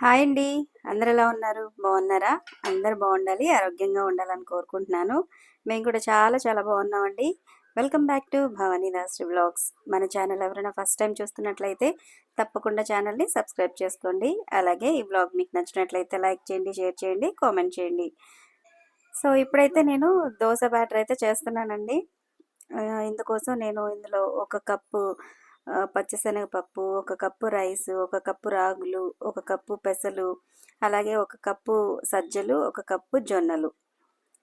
Hi అండి. అందరు ఎలా ఉన్నారు? బాగున్నారా? అందరు బాగుండాలి ఆరోగ్యంగా ఉండాలని కోరుకుంటున్నాను. మేము కూడా చాలా చాలా బాగున్నామండి. Welcome back to Bhavani Das blogs మన ఛానల్ ఎవరైనా ఫస్ట్ టైం చూస్తున్నట్లయితే తప్పకుండా ఛానల్ని సబ్స్క్రైబ్ చేసుకోండి. అలాగే ఈ బ్లాగ్ మీకు నచ్చినట్లయితే లైక్ చేయండి షేర్ చేయండి కామెంట్ చేయండి. సో ఇప్పుడైతే నేను దోశ బ్యాటర్ అయితే చేస్తున్నానండి. ఇందుకోసం నేను ఇందులో ఒక కప్పు పచ్చిశనగపప్పు ఒక కప్పు రైస్ ఒక కప్పు రాగులు ఒక కప్పు పెసలు అలాగే ఒక కప్పు సజ్జలు ఒక కప్పు జొన్నలు.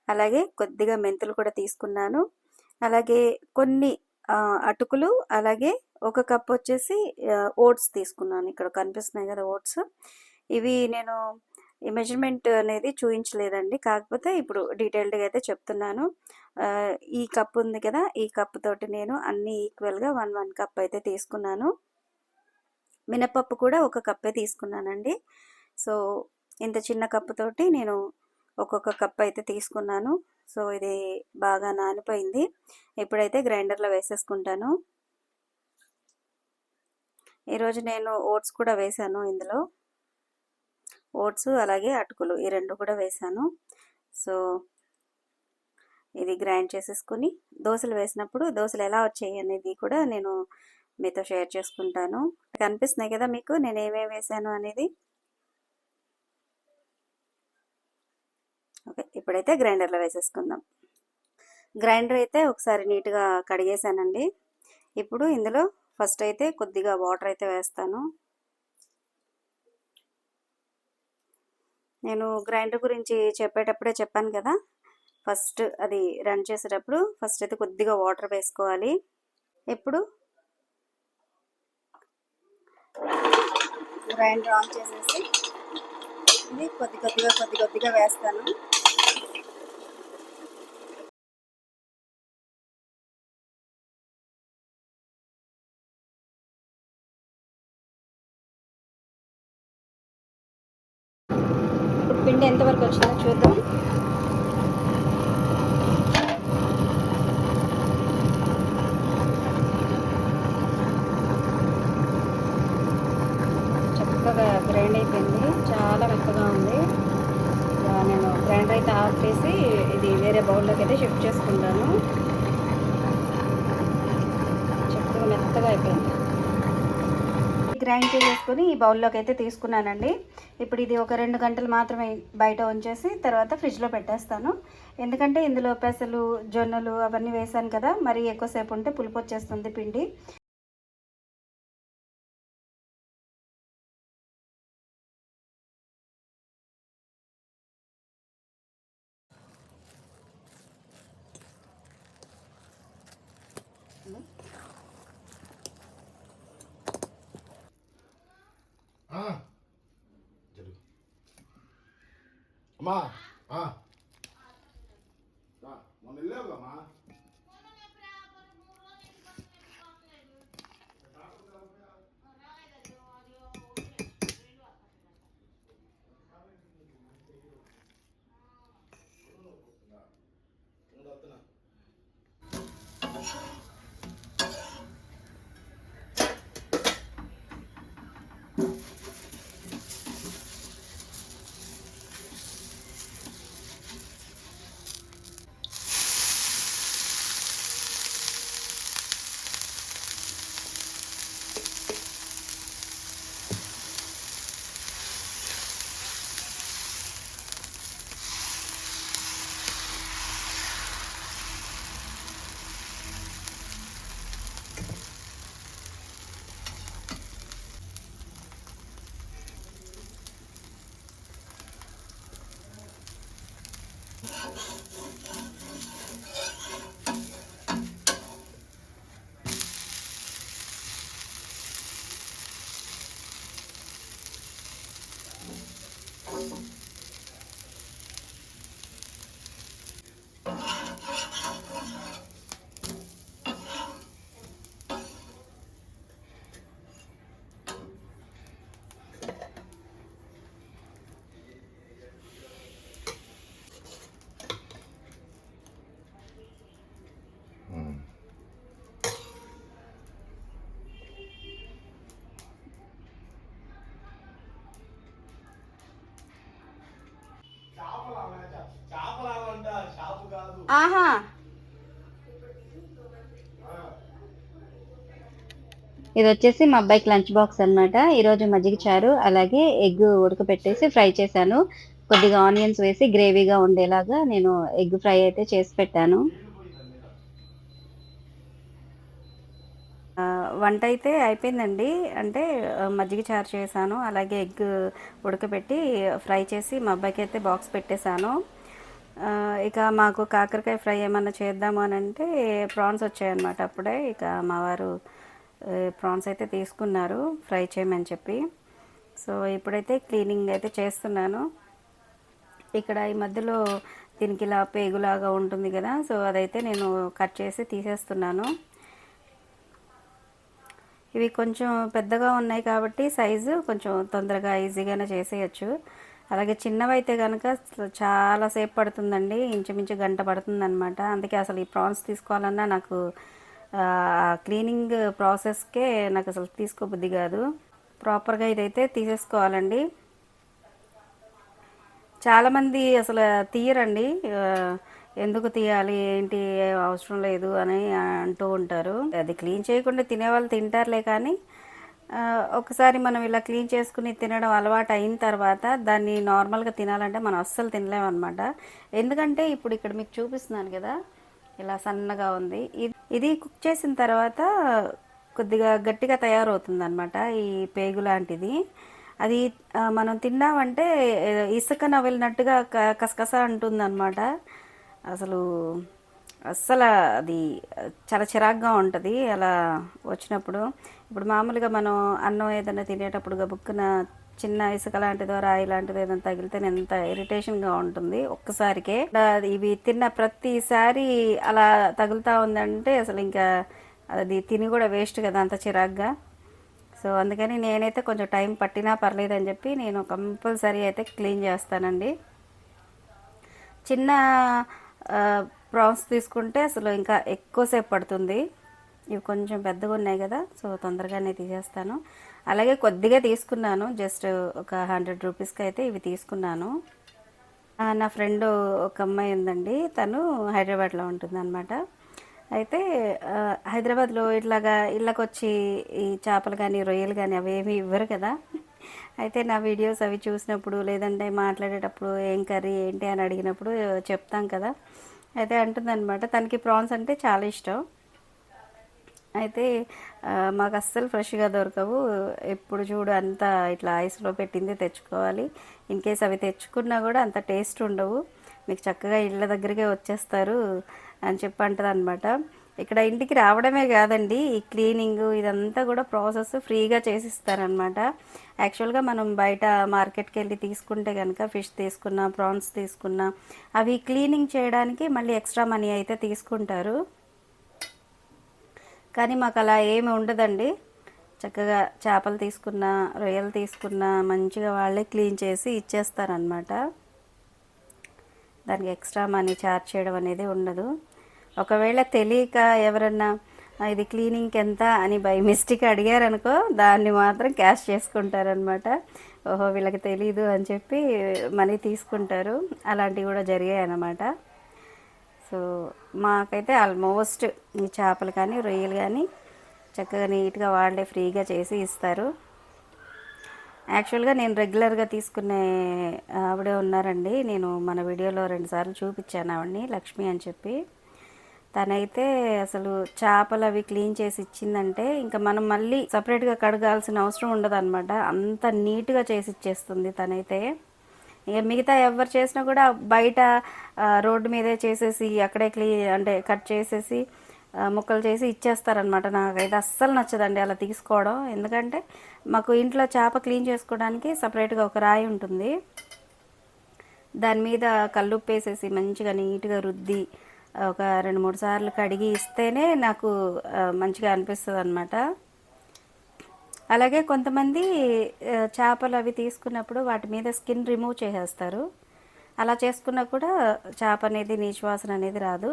అలాగే కొద్దిగా మెంతులు కూడా తీసుకున్నాను. అలాగే కొన్ని అటుకులు అలాగే ఒక కప్ వచ్చేసి ఓట్స్ తీసుకున్నాను. ఇక్కడ కనిపిస్తున్నాయి కదా ఓట్స్. ఇవి నేను ఈ మెజర్మెంట్ అనేది చూపించలేదండి కాకపోతే ఇప్పుడు డీటెయిల్డ్గా అయితే చెప్తున్నాను. ఈ కప్ ఉంది కదా ఈ కప్ తోటి నేను అన్ని ఈక్వల్గా వన్ వన్ కప్ అయితే తీసుకున్నాను. మినపప్పు కూడా ఒక కప్పే తీసుకున్నానండి. సో ఇంత చిన్న కప్పు తోటి నేను ఒక్కొక్క కప్ అయితే తీసుకున్నాను. సో ఇది బాగా నానిపోయింది. ఇప్పుడైతే గ్రైండర్లో వేసేసుకుంటాను. ఈరోజు నేను ఓట్స్ కూడా వేశాను ఇందులో. ఓట్స్ అలాగే అటుకులు ఈ రెండు కూడా వేసాను సో ఇది గ్రైండ్ చేసేసుకుని దోశలు వేసినప్పుడు దోశలు ఎలా వచ్చాయి అనేది కూడా నేను మీతో షేర్ చేసుకుంటాను. కనిపిస్తున్నాయి కదా మీకు? నేను ఏమేమి వేసాను అనేది? ఓకే ఇప్పుడైతే గ్రైండర్లో వేసేసుకుందాం. గ్రైండర్ అయితే ఒకసారి నీట్గా కడిగేసానండి ఇప్పుడు ఇందులో ఫస్ట్ అయితే కొద్దిగా వాటర్ అయితే వేస్తాను. నేను గ్రైండర్ గురించి చెప్పేటప్పుడే చెప్పాను కదా. ఫస్ట్ అది రన్ చేసేటప్పుడు ఫస్ట్ అయితే కొద్దిగా వాటర్ వేసుకోవాలి. ఇప్పుడు గ్రైండర్ ఆన్ చేసేసి ఇది కొద్ది కొద్దిగా కొద్ది కొద్దిగా వేస్తాను. పిండి ఎంతవరకు వచ్చిందో చూద్దాం. చక్కగా గ్రైండ్ అయిపోయింది. చాలా మెత్తగా ఉంది. నేను గ్రైండర్ అయితే ఆఫ్ చేసి ఇది వేరే బౌల్లోకి అయితే షిఫ్ట్ చేసుకుంటాను. చక్కగా మెత్తగా అయిపోయింది. గ్రైండ్ చేసేసుకొని ఈ బౌల్లోకి అయితే తీసుకున్నానండి. ఇప్పుడు ఇది ఒక రెండు గంటలు మాత్రమే బయట ఉంచేసి తర్వాత ఫ్రిడ్జ్లో పెట్టేస్తాను. ఎందుకంటే ఇందులో పెసలు జొన్నలు అవన్నీ వేసాను కదా మరి ఎక్కువసేపు ఉంటే పులుపు వచ్చేస్తుంది పిండి. ಒಂದು ಹತ್ತು ನಾಲ್ಕು ఇది వచ్చేసి మా అబ్బాయికి లంచ్ బాక్స్ అన్నమాట. ఈరోజు మజ్జిగ చారు అలాగే ఎగ్ ఉడకపెట్టేసి ఫ్రై చేశాను. కొద్దిగా ఆనియన్స్ వేసి గ్రేవీగా ఉండేలాగా నేను ఎగ్ ఫ్రై అయితే చేసి పెట్టాను. వంట అయితే అయిపోయిందండి. అంటే మజ్జిగ చారు చేశాను అలాగే ఎగ్ ఉడకబెట్టి ఫ్రై చేసి మా అబ్బాయికి అయితే బాక్స్ పెట్టేశాను. ఇక మాకు కాకరకాయ ఫ్రై ఏమన్నా చేద్దాము అని అంటే ప్రాన్స్ వచ్చాయన్నమాట అప్పుడే. ఇక మా వారు ప్రాన్స్ అయితే తీసుకున్నారు ఫ్రై చేయమని చెప్పి. సో ఇప్పుడైతే క్లీనింగ్ అయితే చేస్తున్నాను. ఇక్కడ ఈ మధ్యలో దీనికి ఇలా పేగులాగా ఉంటుంది కదా సో అదైతే నేను కట్ చేసి తీసేస్తున్నాను. ఇవి కొంచెం పెద్దగా ఉన్నాయి కాబట్టి సైజు కొంచెం తొందరగా ఈజీగానే చేసేయచ్చు. అలాగే చిన్నవి అయితే కనుక చాలా సేపు పడుతుందండి ఇంచుమించు గంట పడుతుందన్నమాట. అందుకే అసలు ఈ ప్రాన్స్ తీసుకోవాలన్నా నాకు క్లీనింగ్ ప్రాసెస్కే నాకు అసలు తీసుకోబుద్ధి కాదు. ప్రాపర్గా ఇదైతే తీసేసుకోవాలండి. చాలామంది అసలు తీయరండి. ఎందుకు తీయాలి ఏంటి అవసరం లేదు అని అంటూ ఉంటారు. అది క్లీన్ చేయకుండా తినేవాళ్ళు తింటారులే కానీ ఒకసారి మనం ఇలా క్లీన్ చేసుకుని తినడం అలవాటు అయిన తర్వాత దాన్ని నార్మల్గా తినాలంటే మనం అస్సలు తినలేము అనమాట ఎందుకంటే ఇప్పుడు ఇక్కడ మీకు చూపిస్తున్నాను కదా ఇలా సన్నగా ఉంది. ఇది ఇది కుక్ చేసిన తర్వాత కొద్దిగా గట్టిగా తయారవుతుంది అనమాట ఈ పేగు లాంటిది. అది మనం తిన్నామంటే ఇసుక నవ్విలినట్టుగా క- కసకస అంటుందన్నమాట. అసలు అస్సలు అది చాలా చిరాగ్గా ఉంటుంది అలా వచ్చినప్పుడు. ఇప్పుడు మామూలుగా మనం అన్నం ఏదైనా తినేటప్పుడు గబుక్కున చిన్న ఇసుక లాంటిదో రాయి లాంటిదో ఏదైనా తగిలితే ఎంత ఇరిటేషన్గా ఉంటుంది. ఒక్కసారికే ఇవి తిన్న ప్రతిసారి అలా తగులుతా ఉందంటే అసలు ఇంకా అది తిని కూడా వేస్ట్ కదా అంత చిరాగ్గా. సో అందుకని నేనైతే కొంచెం టైం పట్టినా పర్లేదని చెప్పి నేను కంపల్సరీ అయితే క్లీన్ చేస్తానండి. చిన్న ప్రాన్స్ తీసుకుంటే అసలు ఇంకా ఎక్కువసేపు పడుతుంది. ఇవి కొంచెం పెద్దగా ఉన్నాయి కదా సో తొందరగానే తీసేస్తాను. అలాగే కొద్దిగా తీసుకున్నాను. జస్ట్ ఒక హండ్రెడ్ రూపీస్కి అయితే ఇవి తీసుకున్నాను. నా ఫ్రెండ్ ఒక అమ్మాయి ఉందండి. తను హైదరాబాద్లో ఉంటుంది అనమాట అయితే హైదరాబాద్లో ఇట్లాగా ఇళ్ళకి వచ్చి ఈ చేపలు కానీ రొయ్యలు కానీ అవి ఏమీ ఇవ్వరు కదా. అయితే నా వీడియోస్ అవి చూసినప్పుడు లేదంటే మాట్లాడేటప్పుడు ఏం కర్రీ ఏంటి అని అడిగినప్పుడు చెప్తాం కదా. అయితే అంటుందన్నమాట తనకి ప్రాన్స్ అంటే చాలా ఇష్టం. అయితే మాకు అస్సలు ఫ్రెష్గా దొరకవు. ఎప్పుడు చూడు అంతా ఇట్లా ఐస్లో పెట్టింది తెచ్చుకోవాలి. ఇన్ కేస్ అవి తెచ్చుకున్నా కూడా అంత టేస్ట్ ఉండవు. మీకు చక్కగా ఇళ్ళ దగ్గరికే వచ్చేస్తారు అని చెప్పి అంటది అనమాట ఇక్కడ ఇంటికి రావడమే కాదండి ఈ క్లీనింగ్ ఇదంతా కూడా ప్రాసెస్ ఫ్రీగా చేసిస్తారనమాట యాక్చువల్గా మనం బయట మార్కెట్కి వెళ్ళి తీసుకుంటే కనుక ఫిష్ తీసుకున్నా ప్రాన్స్ తీసుకున్నా అవి క్లీనింగ్ చేయడానికి మళ్ళీ ఎక్స్ట్రా మనీ అయితే తీసుకుంటారు. కానీ మాకు అలా ఏమి ఉండదండి. చక్కగా చేపలు తీసుకున్న రొయ్యలు తీసుకున్న మంచిగా వాళ్ళే క్లీన్ చేసి ఇచ్చేస్తారనమాట దానికి ఎక్స్ట్రా మనీ ఛార్జ్ చేయడం అనేది ఉండదు. ఒకవేళ తెలియక ఎవరన్నా ఇది క్లీనింగ్కి ఎంత? అని బై మిస్టేక్ అడిగారనుకో దాన్ని మాత్రం క్యాష్ చేసుకుంటారనమాట ఓహో వీళ్ళకి తెలీదు అని చెప్పి మనీ తీసుకుంటారు. అలాంటివి కూడా జరిగాయి అన్నమాట సో మాకైతే ఆల్మోస్ట్ ఈ చేపలు కానీ రొయ్యలు కానీ చక్కగా నీట్గా వాళ్ళే ఫ్రీగా చేసి ఇస్తారు. యాక్చువల్గా నేను రెగ్యులర్గా తీసుకునే ఆవిడే ఉన్నారండి. నేను మన వీడియోలో రెండుసార్లు చూపించాను ఆవిడని లక్ష్మి అని చెప్పి. తనైతే అసలు చేపలు అవి క్లీన్ చేసి ఇచ్చిందంటే ఇంకా మనం మళ్ళీ సపరేట్గా కడగాల్సిన అవసరం ఉండదు అనమాట అంత నీట్గా చేసి ఇచ్చేస్తుంది తనైతే. ఇక మిగతా ఎవరు చేసినా కూడా బయట రోడ్డు మీదే చేసేసి అక్కడే క్లీ అంటే కట్ చేసేసి ముక్కలు చేసి ఇచ్చేస్తారనమాట నాకైతే అస్సలు నచ్చదండి అలా తీసుకోవడం. ఎందుకంటే మాకు ఇంట్లో చేప క్లీన్ చేసుకోవడానికి సపరేట్గా ఒక రాయి ఉంటుంది. దాని మీద కల్లుప్పు వేసేసి మంచిగా నీట్గా రుద్ది ఒక రెండు మూడు సార్లు కడిగి ఇస్తేనే నాకు మంచిగా అనిపిస్తుంది అనమాట అలాగే కొంతమంది చేపలు అవి తీసుకున్నప్పుడు వాటి మీద స్కిన్ రిమూవ్ చేసేస్తారు. అలా చేసుకున్నా కూడా చేప అనేది నీచువాసన అనేది రాదు.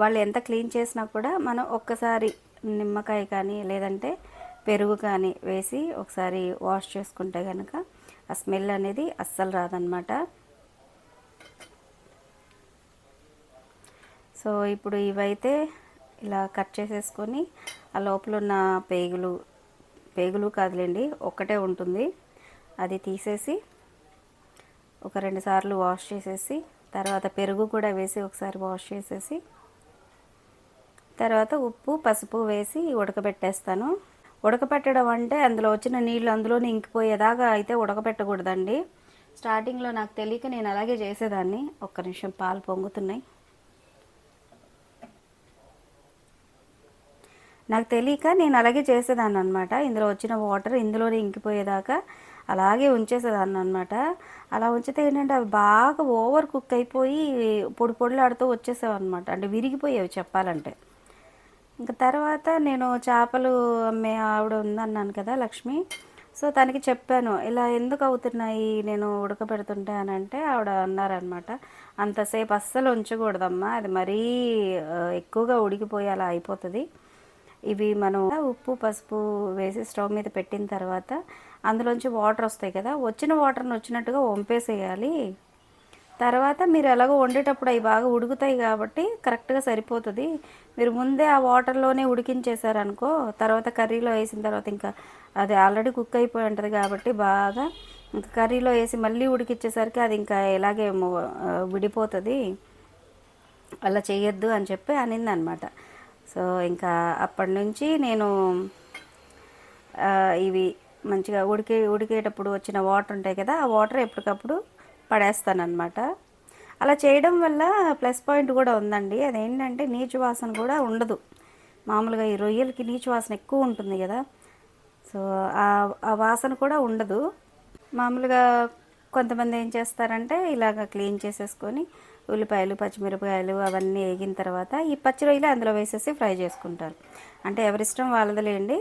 వాళ్ళు ఎంత క్లీన్ చేసినా కూడా మనం ఒక్కసారి నిమ్మకాయ కానీ లేదంటే పెరుగు కానీ వేసి ఒకసారి వాష్ చేసుకుంటే కనుక ఆ స్మెల్ అనేది అస్సలు రాదనమాట సో ఇప్పుడు ఇవైతే ఇలా కట్ చేసేసుకొని ఆ లోపల ఉన్న పేగులు పేగులు కాదులేండి ఒక్కటే ఉంటుంది. అది తీసేసి ఒక రెండు సార్లు వాష్ చేసేసి తర్వాత పెరుగు కూడా వేసి ఒకసారి వాష్ చేసేసి తర్వాత ఉప్పు పసుపు వేసి ఉడకబెట్టేస్తాను. ఉడకబెట్టడం అంటే అందులో వచ్చిన నీళ్ళు అందులోనే ఇంకిపోయేదాకా అయితే ఉడకబెట్టకూడదండి. స్టార్టింగ్లో నాకు తెలియక నేను అలాగే చేసేదాన్ని. ఒక్క నిమిషం పాలు పొంగుతున్నాయి. నాకు తెలియక నేను అలాగే చేసేదాన్ని అనమాట ఇందులో వచ్చిన వాటర్ ఇందులోనే ఇంకిపోయేదాకా అలాగే ఉంచేసేదాన్ని అనమాట అలా ఉంచితే ఏంటంటే అవి బాగా ఓవర్ కుక్ అయిపోయి పొడి పొడిలాడుతూ వచ్చేసేవి అనమాట అంటే విరిగిపోయేవి చెప్పాలంటే. ఇంకా తర్వాత నేను చేపలు అమ్మే ఆవిడ ఉందన్నాను కదా లక్ష్మి. సో తనకి చెప్పాను ఇలా ఎందుకు అవుతున్నాయి? నేను ఉడకబెడుతుంటే అని అంటే ఆవిడ అన్నారనమాట అంతసేపు అస్సలు ఉంచకూడదమ్మా. అది మరీ ఎక్కువగా ఉడికిపోయి అలా అయిపోతుంది. ఇవి మనం ఉప్పు పసుపు వేసి స్టవ్ మీద పెట్టిన తర్వాత అందులోంచి వాటర్ వస్తాయి కదా వచ్చిన వాటర్ని వచ్చినట్టుగా వంపేసేయాలి. తర్వాత మీరు ఎలాగో వండేటప్పుడు అవి బాగా ఉడుకుతాయి కాబట్టి కరెక్ట్గా సరిపోతుంది. మీరు ముందే ఆ వాటర్లోనే ఉడికించేసారనుకో తర్వాత కర్రీలో వేసిన తర్వాత ఇంకా అది ఆల్రెడీ కుక్ అయిపోయి ఉంటుంది కాబట్టి బాగా ఇంకా కర్రీలో వేసి మళ్ళీ ఉడికిచ్చేసరికి అది ఇంకా ఎలాగే విడిపోతుంది. అలా చేయొద్దు అని చెప్పి అనింది అనమాట సో ఇంకా అప్పటి నుంచి నేను ఇవి మంచిగా ఉడికే ఉడికేటప్పుడు వచ్చిన వాటర్ ఉంటాయి కదా ఆ వాటర్ ఎప్పటికప్పుడు పడేస్తానమాట అలా చేయడం వల్ల ప్లస్ పాయింట్ కూడా ఉందండి. అదేంటంటే నీచు వాసన కూడా ఉండదు. మామూలుగా ఈ రొయ్యలకి నీచు వాసన ఎక్కువ ఉంటుంది కదా. సో ఆ వాసన కూడా ఉండదు. మామూలుగా కొంతమంది ఏం చేస్తారంటే ఇలాగ క్లీన్ చేసేసుకొని ఉల్లిపాయలు పచ్చిమిరపకాయలు అవన్నీ వేగిన తర్వాత ఈ పచ్చి రొయ్యలు అందులో వేసేసి ఫ్రై చేసుకుంటారు. అంటే ఎవరిష్టం వాళ్ళదిలేండి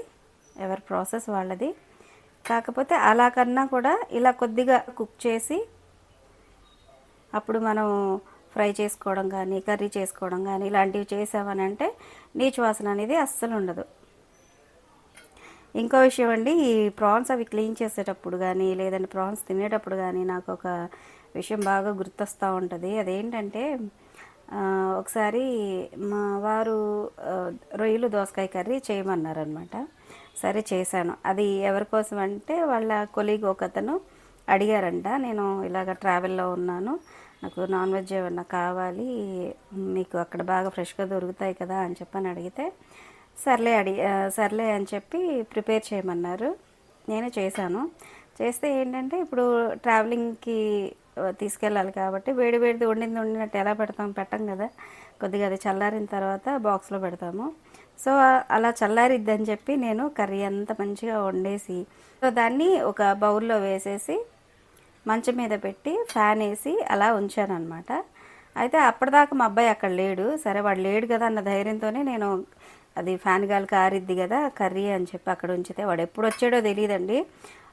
ఎవరి ప్రాసెస్ వాళ్ళది. కాకపోతే అలా కన్నా కూడా ఇలా కొద్దిగా కుక్ చేసి అప్పుడు మనం ఫ్రై చేసుకోవడం కానీ కర్రీ చేసుకోవడం కానీ ఇలాంటివి చేసామని అంటే నీచు వాసన అనేది అస్సలు ఉండదు. ఇంకో విషయం అండి ఈ ప్రాన్స్ అవి క్లీన్ చేసేటప్పుడు కానీ లేదంటే ప్రాన్స్ తినేటప్పుడు కానీ నాకు ఒక విషయం బాగా గుర్తొస్తూ ఉంటుంది. అదేంటంటే ఒకసారి మా వారు రొయ్యలు దోసకాయ కర్రీ చేయమన్నారనమాట. సరే చేశాను. అది ఎవరి కోసం అంటే వాళ్ళ కొలీగ్ ఒక అతను అడిగారంట. నేను ఇలాగ ట్రావెల్లో ఉన్నాను. నాకు నాన్ వెజ్ ఏమన్నా కావాలి మీకు అక్కడ బాగా ఫ్రెష్గా దొరుకుతాయి కదా అని చెప్పని అడిగితే సర్లే అడి సర్లే అని చెప్పి ప్రిపేర్ చేయమన్నారు. నేను చేశాను. చేస్తే ఏంటంటే ఇప్పుడు ట్రావెలింగ్కి తీసుకెళ్ళాలి కాబట్టి వేడి వేడిది వండింది వండినట్టు ఎలా పెడతాం పెట్టం కదా. కొద్దిగా అది చల్లారిన తర్వాత బాక్స్లో పెడతాము. సో అలా చల్లారిద్దని చెప్పి నేను కర్రీ అంతా మంచిగా వండేసి సో దాన్ని ఒక బౌల్లో వేసేసి మంచం మీద పెట్టి ఫ్యాన్ వేసి అలా ఉంచాను అనమాట అయితే అప్పటిదాకా మా అబ్బాయి అక్కడ లేడు. సరే వాడు లేడు కదా అన్న ధైర్యంతోనే నేను అది ఫ్యాన్ గాలికి ఆరిద్ది కదా కర్రీ అని చెప్పి అక్కడ ఉంచితే వాడు ఎప్పుడు వచ్చాడో తెలియదండి.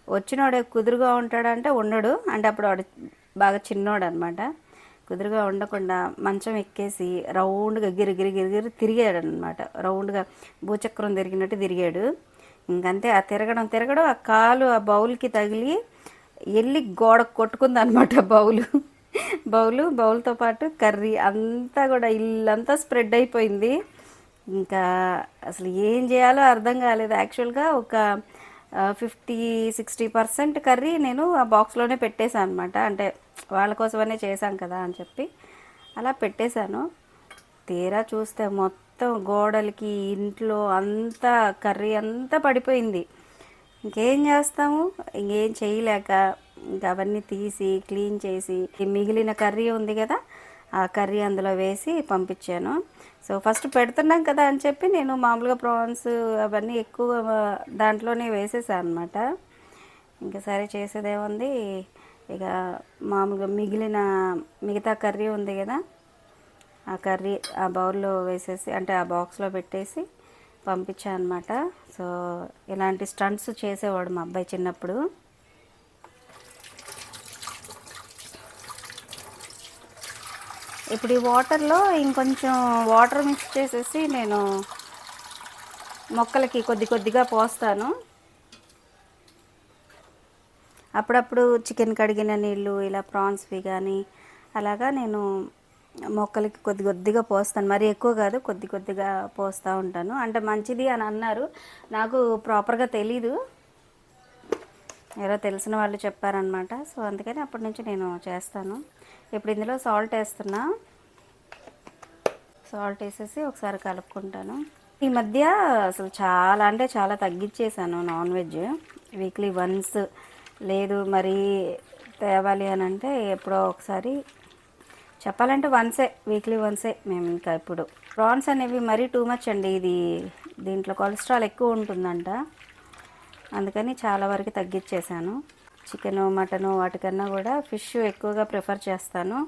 వచ్చినోడే కుదురుగా ఉంటాడంటే ఉండడు. అంటే అప్పుడు వాడు బాగా చిన్నోడు అనమాట కుదురుగా ఉండకుండా మంచం ఎక్కేసి రౌండ్గా గిరి గిరి గిరి గిరి తిరిగాడు అనమాట రౌండ్గా భూచక్రం తిరిగినట్టు తిరిగాడు. ఇంకంతే ఆ తిరగడం తిరగడం ఆ కాలు ఆ బౌల్కి తగిలి వెళ్ళి గోడ కొట్టుకుంది అనమాట బౌలు. బౌలు బౌల్తో పాటు కర్రీ అంతా కూడా ఇల్లంతా స్ప్రెడ్ అయిపోయింది. ఇంకా అసలు ఏం చేయాలో అర్థం కాలేదు. యాక్చువల్గా ఒక ఫిఫ్టీ సిక్స్టీ పర్సెంట్ కర్రీ నేను ఆ బాక్స్లోనే పెట్టేశాను అనమాట అంటే వాళ్ళ కోసమనే చేశాం కదా అని చెప్పి అలా పెట్టేశాను. తీరా చూస్తే మొత్తం గోడలకి ఇంట్లో అంతా కర్రీ అంతా పడిపోయింది. ఇంకేం చేస్తాము? ఇంకేం చేయలేక ఇంకా అవన్నీ తీసి క్లీన్ చేసి మిగిలిన కర్రీ ఉంది కదా ఆ కర్రీ అందులో వేసి పంపించాను. సో ఫస్ట్ పెడుతున్నాం కదా అని చెప్పి నేను మామూలుగా ప్రాన్స్ అవన్నీ ఎక్కువ దాంట్లోనే వేసేసాను అనమాట ఇంకా సరే చేసేదేముంది ఇక మామూలుగా మిగిలిన మిగతా కర్రీ ఉంది కదా ఆ కర్రీ ఆ బౌల్లో వేసేసి అంటే ఆ బాక్స్లో పెట్టేసి పంపించాను అనమాట సో ఇలాంటి స్టంట్స్ చేసేవాడు మా అబ్బాయి చిన్నప్పుడు. ఇప్పుడు ఈ వాటర్లో ఇంకొంచెం వాటర్ మిక్స్ చేసేసి నేను మొక్కలకి కొద్ది కొద్దిగా పోస్తాను. అప్పుడప్పుడు చికెన్ కడిగిన నీళ్ళు ఇలా ప్రాన్స్వి కానీ అలాగా నేను మొక్కలకి కొద్ది కొద్దిగా పోస్తాను. మరి ఎక్కువ కాదు కొద్ది కొద్దిగా పోస్తూ ఉంటాను. అంటే మంచిది అని అన్నారు. నాకు ప్రాపర్గా తెలీదు. ఎవరో తెలిసిన వాళ్ళు చెప్పారనమాట సో అందుకని అప్పటి నుంచి నేను చేస్తాను. ఇప్పుడు ఇందులో సాల్ట్ వేస్తున్నా. సాల్ట్ వేసేసి ఒకసారి కలుపుకుంటాను. ఈ మధ్య అసలు చాలా అంటే చాలా తగ్గించేసాను నాన్ వెజ్. వీక్లీ వన్స్ లేదు మరి తేవాలి అని అంటే ఎప్పుడో ఒకసారి చెప్పాలంటే వన్సే వీక్లీ వన్సే మేము ఇంకా ఇప్పుడు. ప్రాన్స్ అనేవి మరీ టూ మచ్ అండి ఇది దీంట్లో కొలెస్ట్రాల్ ఎక్కువ ఉంటుందంట. అందుకని చాలా వరకు తగ్గించేసాను చికెను మటను వాటికన్నా కూడా ఫిష్ ఎక్కువగా ప్రిఫర్ చేస్తాను.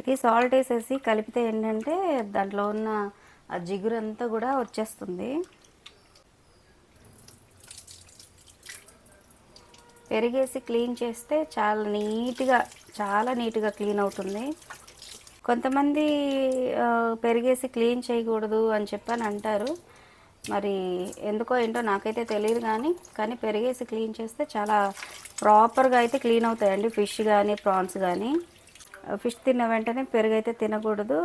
ఇది సాల్ట్ వేసేసి కలిపితే ఏంటంటే దాంట్లో ఉన్న ఆ జిగురంతా కూడా వచ్చేస్తుంది. పెరిగేసి క్లీన్ చేస్తే చాలా నీట్గా చాలా నీట్గా క్లీన్ అవుతుంది. కొంతమంది పెరిగేసి క్లీన్ చేయకూడదు అని చెప్పని అంటారు. మరి ఎందుకో ఏంటో నాకైతే తెలియదు కానీ కానీ పెరిగేసి క్లీన్ చేస్తే చాలా ప్రాపర్గా అయితే క్లీన్ అవుతాయండి ఫిష్ కానీ ప్రాన్స్ కానీ ఫిష్ తిన్న వెంటనే పెరుగు అయితే తినకూడదు.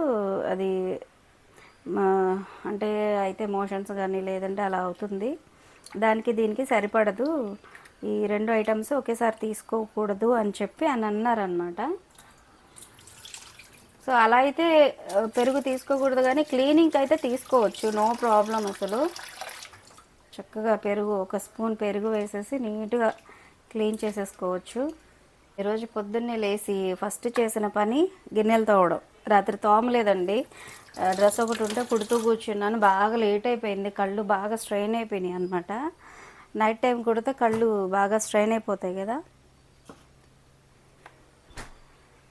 అది మా అంటే అయితే మోషన్స్ కానీ లేదంటే అలా అవుతుంది. దానికి దీనికి సరిపడదు. ఈ రెండు ఐటమ్స్ ఒకేసారి తీసుకోకూడదు అని చెప్పి అని అన్నారనమాట సో అలా అయితే పెరుగు తీసుకోకూడదు కానీ క్లీనింగ్కి అయితే తీసుకోవచ్చు. నో ప్రాబ్లం అసలు. చక్కగా పెరుగు ఒక స్పూన్ పెరుగు వేసేసి నీట్గా క్లీన్ చేసేసుకోవచ్చు. ఈరోజు పొద్దున్నే లేచి ఫస్ట్ చేసిన పని గిన్నెలు తోవడం. రాత్రి తోమలేదండి. డ్రెస్ ఒకటి ఉంటే కుడుతూ కూర్చున్నాను. బాగా లేట్ అయిపోయింది. కళ్ళు బాగా స్ట్రెయిన్ అయిపోయినాయి అనమాట నైట్ టైం కుడితే కళ్ళు బాగా స్ట్రెయిన్ అయిపోతాయి కదా.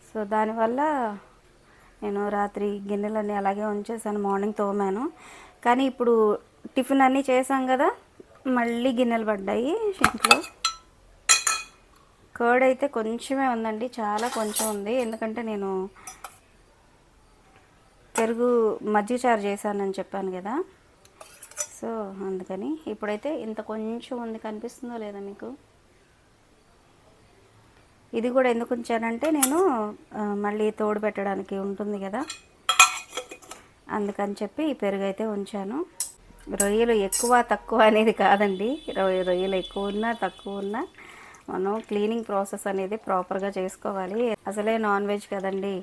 సో దానివల్ల నేను రాత్రి గిన్నెలన్నీ అలాగే ఉంచేసాను మార్నింగ్ తోమాను. కానీ ఇప్పుడు టిఫిన్ అన్నీ చేసాం కదా మళ్ళీ గిన్నెలు పడ్డాయి ఇంట్లో కర్డ్ అయితే కొంచెమే ఉందండి చాలా కొంచెం ఉంది. ఎందుకంటే నేను పెరుగు మజ్జిగ చారు చేశానని చెప్పాను కదా. సో అందుకని ఇప్పుడైతే ఇంత కొంచెం ఉంది కనిపిస్తుందో లేదా మీకు? ఇది కూడా ఎందుకు ఉంచానంటే నేను మళ్ళీ తోడు పెట్టడానికి ఉంటుంది కదా అందుకని చెప్పి ఈ పెరుగు అయితే ఉంచాను రొయ్యలు ఎక్కువ తక్కువ అనేది కాదండి రొయ్య రొయ్యలు ఎక్కువ ఉన్నా తక్కువ ఉన్నా మనం క్లీనింగ్ ప్రాసెస్ అనేది ప్రాపర్గా చేసుకోవాలి అసలే నాన్ వెజ్ కదండి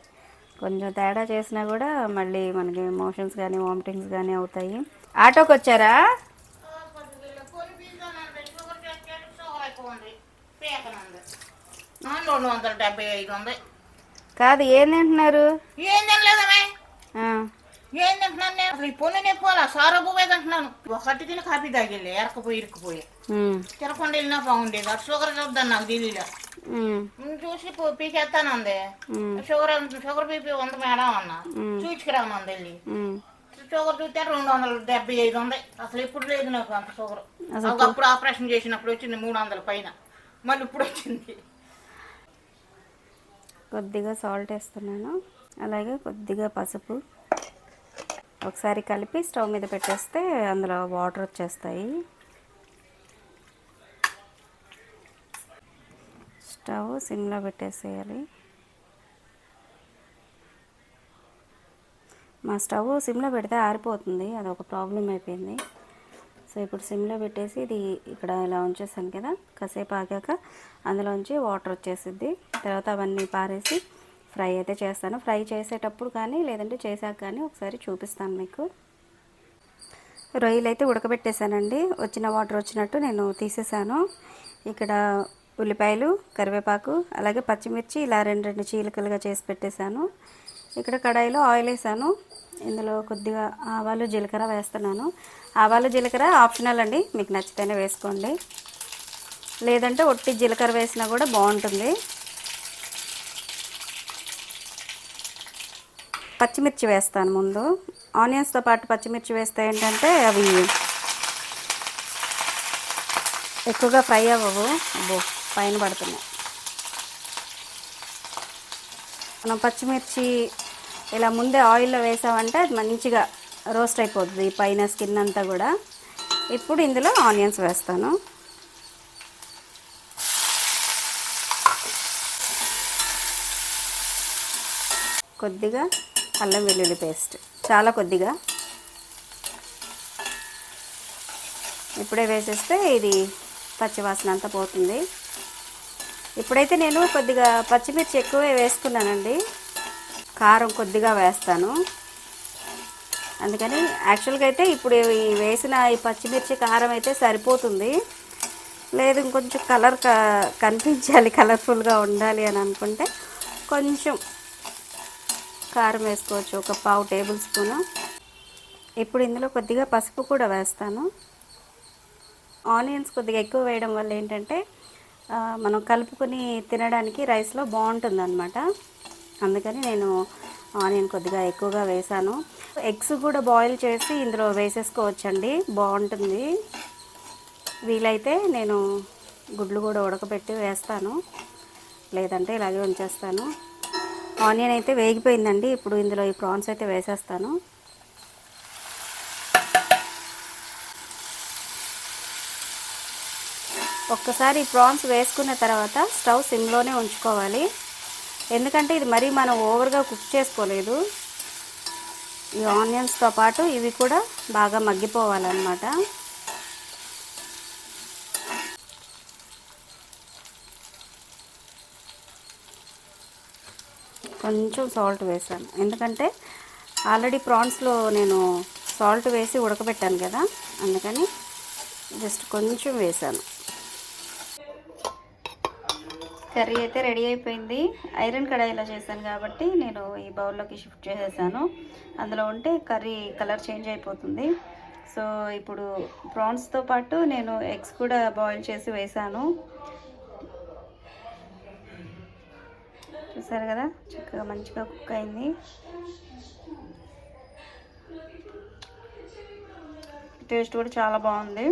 కొంచెం తేడా చేసినా కూడా మళ్ళీ మనకి మోషన్స్ కానీ వామిటింగ్స్ కానీ అవుతాయి ఆటోకి వచ్చారా రెండు వందల డెబ్బై ఐదు ఉంది. కాదు ఏం తింటున్నారు? ఏం తినలేదమే ఏం తింటున్నాను నేను? అసలు ఈ పొన్ను నెప్పాలా సారా పువ్వే తింటున్నాను. ఒకటి తిని కాపీ తాగిలే ఎరకపోయి ఇరుక్కుపోయి. తిరగకుండా వెళ్ళినా బాగుండేది. అటు షుగర్ చూద్దాను నాకు ఉమ్, చూసి పీకేస్తాను అంది. షుగర్ షుగర్ బీపీ ఉంది మేడం అన్న. చూచుకురామంది వెళ్ళి. షుగర్ చూస్తే రెండు వందల డెబ్బై ఐదు ఉంది. అసలు ఎప్పుడు లేదు నాకు అంత షుగర్. అప్పుడు ఆపరేషన్ చేసినప్పుడు వచ్చింది మూడు వందల పైన. మళ్ళీ ఇప్పుడు వచ్చింది. కొద్దిగా సాల్ట్ వేస్తున్నాను. అలాగే కొద్దిగా పసుపు. ఒకసారి కలిపి స్టవ్ మీద పెట్టేస్తే అందులో వాటర్ వచ్చేస్తాయి. స్టవ్ సిమ్లో పెట్టేసేయాలి. మా స్టవ్ సిమ్లో పెడితే ఆరిపోతుంది. అది ఒక ప్రాబ్లం అయిపోయింది. సో ఇప్పుడు సిమ్లో పెట్టేసి ఇది ఇక్కడ ఇలా ఉంచేసాను కదా. కాసేపు ఆగాక అందులోంచి వాటర్ వచ్చేసిద్ది. తర్వాత అవన్నీ పారేసి ఫ్రై అయితే చేస్తాను. ఫ్రై చేసేటప్పుడు కానీ లేదంటే చేశాక కానీ ఒకసారి చూపిస్తాను మీకు. రొయ్యలు అయితే ఉడకబెట్టేశానండి. వచ్చిన వాటర్ వచ్చినట్టు నేను తీసేసాను ఇక్కడ ఉల్లిపాయలు కరివేపాకు అలాగే పచ్చిమిర్చి ఇలా రెండు రెండు చీలికలుగా చేసి పెట్టేశాను. ఇక్కడ కడాయిలో ఆయిల్ వేసాను. ఇందులో కొద్దిగా ఆవాలు జీలకర్ర వేస్తున్నాను. ఆవాలు జీలకర్ర ఆప్షనల్ అండి. మీకు నచ్చితేనే వేసుకోండి. లేదంటే ఒట్టి జీలకర్ర వేసినా కూడా బాగుంటుంది. పచ్చిమిర్చి వేస్తాను ముందు. ఆనియన్స్తో పాటు పచ్చిమిర్చి వేస్తే ఏంటంటే అవి ఎక్కువగా ఫ్రై అవ్వవు. అబ్బో పైన పడుతున్నాయి. మనం పచ్చిమిర్చి ఇలా ముందే ఆయిల్లో వేసామంటే అది మంచిగా రోస్ట్ అయిపోతుంది పైన స్కిన్ అంతా కూడా. ఇప్పుడు ఇందులో ఆనియన్స్ వేస్తాను. కొద్దిగా అల్లం వెల్లుల్లి పేస్ట్. చాలా కొద్దిగా. ఇప్పుడే వేసేస్తే ఇది పచ్చివాసన అంతా పోతుంది. ఇప్పుడైతే నేను కొద్దిగా పచ్చిమిర్చి ఎక్కువే వేసుకున్నానండి. కారం కొద్దిగా వేస్తాను. అందుకని యాక్చువల్గా అయితే ఇప్పుడు వేసిన ఈ పచ్చిమిర్చి కారం అయితే సరిపోతుంది. లేదు ఇంకొంచెం కలర్ క కనిపించాలి కలర్ఫుల్గా ఉండాలి అని అనుకుంటే కొంచెం కారం వేసుకోవచ్చు. ఒక పావు టేబుల్ స్పూను. ఇప్పుడు ఇందులో కొద్దిగా పసుపు కూడా వేస్తాను. ఆనియన్స్ కొద్దిగా ఎక్కువ వేయడం వల్ల ఏంటంటే మనం కలుపుకొని తినడానికి రైస్లో బాగుంటుంది అనమాట అందుకని నేను ఆనియన్ కొద్దిగా ఎక్కువగా వేసాను ఎగ్స్ కూడా బాయిల్ చేసి ఇందులో వేసేసుకోవచ్చండి. బాగుంటుంది. వీలైతే నేను గుడ్లు కూడా ఉడకబెట్టి వేస్తాను. లేదంటే ఇలాగే ఉంచేస్తాను. ఆనియన్ అయితే వేగిపోయిందండి. ఇప్పుడు ఇందులో ఈ ప్రాన్స్ అయితే వేసేస్తాను. ఒక్కసారి ఈ ప్రాన్స్ వేసుకున్న తర్వాత స్టవ్ సిమ్లోనే ఉంచుకోవాలి. ఎందుకంటే ఇది మరీ మనం ఓవర్గా కుక్ చేసుకోలేదు. ఈ ఆనియన్స్తో పాటు ఇవి కూడా బాగా మగ్గిపోవాలన్నమాట. కొంచెం సాల్ట్ వేసాను. ఎందుకంటే ఆల్రెడీ ప్రాన్స్లో నేను సాల్ట్ వేసి ఉడకబెట్టాను కదా అందుకని జస్ట్ కొంచెం వేసాను. కర్రీ అయితే రెడీ అయిపోయింది. ఐరన్ కడాయిలో చేశాను కాబట్టి నేను ఈ బౌల్లోకి షిఫ్ట్ చేసేసాను. అందులో ఉంటే కర్రీ కలర్ చేంజ్ అయిపోతుంది. సో ఇప్పుడు ప్రాన్స్తో పాటు నేను ఎగ్స్ కూడా బాయిల్ చేసి వేసాను చూసారు కదా? చక్కగా మంచిగా కుక్ అయింది. టేస్ట్ కూడా చాలా బాగుంది.